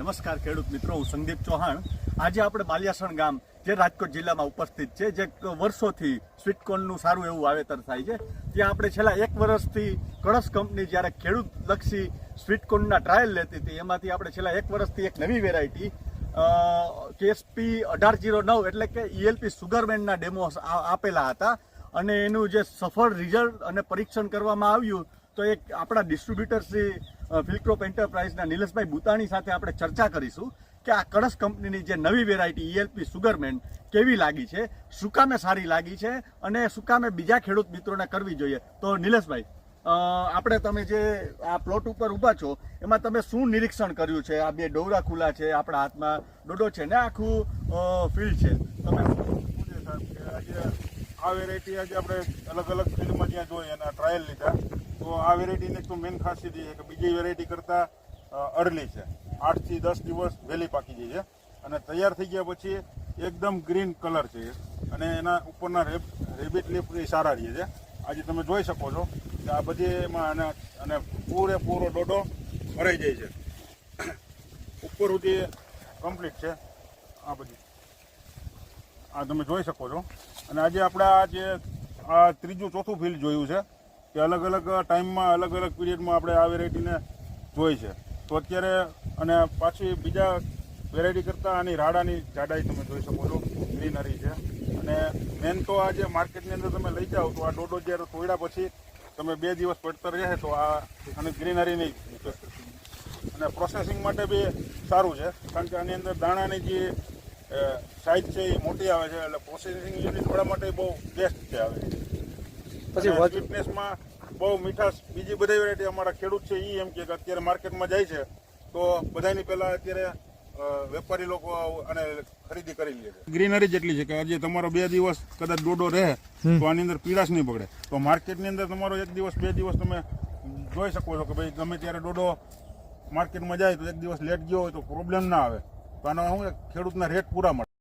નમસ્કાર ખેડૂત મિત્રો, હું સંદીપ ચૌહાણ. આજે આપણે બાલિયાસણ ગામ, જે રાજકોટ જિલ્લામાં ઉપસ્થિત છે, જે વર્ષોથી સ્વીટકોર્નનું સારું એવું વાવેતર થાય છે, ત્યાં આપણે છેલ્લા એક વર્ષથી કળશ કંપની જ્યારે ખેડૂતલક્ષી સ્વીટકોર્નના ટ્રાયલ લેતી હતી, એમાંથી આપણે છેલ્લા એક વર્ષથી એક નવી વેરાયટી કેએસપી અઢાર જીરો નવ એટલે કે ઈએલપી સુગરમેનના ડેમો આપેલા હતા. અને એનું જે સફળ રિઝલ્ટ અને પરીક્ષણ કરવામાં આવ્યું, તો એક આપણા ડિસ્ટ્રીબ્યુટર ફિલ્ક્રોપ એન્ટરપ્રાઇઝના નિલેશભાઈ બુતાણી સાથે આપણે ચર્ચા કરીશું કે આ કળશ કંપનીની જે નવી વેરાયટી ઈએલપી સુગરમેન કેવી લાગી છે સુકામે સારી લાગી છે અને સુકામે બીજા ખેડૂત મિત્રોને કરવી જોઈએ. તો નિલેશભાઈ આપણે તમે જે આ પ્લોટ ઉપર ઊભા છો, એમાં તમે શું નિરીક્ષણ કર્યું છે? આ બે ડોરા ખુલ્લા છે, આપણા હાથમાં ડોડો છે ને આખું ફિલ્ડ છે. તમે આ વેરાયટી આજે આપણે અલગ અલગ ફિલ્ડમાં જ્યાં જોઈએ એના ટ્રાયલ લીધા. તો આ વેરાયટીની એક તો મેઇન ખાસિયત છે કે બીજી વેરાયટી કરતાં અર્લી છે. આઠથી દસ દિવસ વહેલી પાકી જાય છે. અને તૈયાર થઈ ગયા પછી એકદમ ગ્રીન કલર છે અને એના ઉપરના રેબ રેબિટ લીફ સારા રહે છે. આજે તમે જોઈ શકો છો કે આ બધી એમાં અને પૂરેપૂરો ડોડો ભરાઈ જાય છે. ઉપર સુધી કમ્પ્લીટ છે. આ બધી. આ તમે જોઈ શકો છો. અને આજે આપણે આ જે, આ ત્રીજું ચોથું ફિલ્ડ જોયું છે કે અલગ અલગ ટાઈમમાં, અલગ અલગ પીરિયડમાં આપણે આ વેરાયટીને જોઈ છે. તો અત્યારે અને પાછી બીજા વેરાયટી કરતાં આની રાડાની જાડાઈ તમે જોઈ શકો છો. ગ્રીનરી છે. અને મેન તો આ જે માર્કેટની અંદર તમે લઈ જાઓ તો આ ડોડો જ્યારે તોડ્યા પછી તમે બે દિવસ પડતર રહે તો આ અને ગ્રીનરી નહીં. અને પ્રોસેસિંગ માટે બી સારું છે. કારણ કે આની અંદર દાણાની જે સાઇઝ છે એ મોટી આવે છે. એટલે પ્રોસેસિંગ યુનિટ માટે બહુ બેસ્ટ છે આવે પછી ફિટનેસમાં બહુ મીઠાશ બીજી બધી વેરાયટી અમારા ખેડૂત છે એ એમ કે અત્યારે માર્કેટમાં જાય છે તો બધાની પહેલા અત્યારે વેપારી લોકો અને ખરીદી કરી લે છે. ગ્રીનરી જેટલી છે કે આજે તમારો બે દિવસ કદાચ ડોડો રહે તો આની અંદર પીળાશ નહીં બગડે. તો માર્કેટની અંદર તમારો એક દિવસ બે દિવસ તમે જોઈ શકો છો કે ભાઈ ગમે ત્યારે ડોડો માર્કેટમાં જાય તો એક દિવસ લેટ ગયો હોય તો પ્રોબ્લેમ ના આવે. તો આનો શું ખેડૂતના રેટ પૂરા મળે.